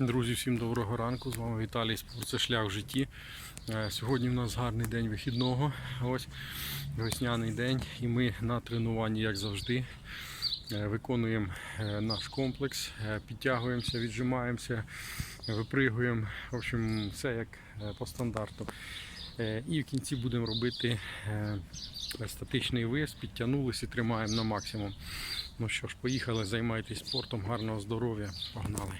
Друзі, всім доброго ранку. З вами Віталій Спорце шлях в житті. Е, сьогодні в нас гарний день вихідного. Ось весняний день, і ми на тренуванні, як завжди. Е, виконуємо е, наш комплекс, підтягуємося, віджимаємося, випригуємо. В общем, все як по стандарту. І в кінці будемо робити статичний вис, підтягнулися і тримаємо на максимум. Ну що ж, поїхали, займайтесь спортом, гарного здоров'я, погнали.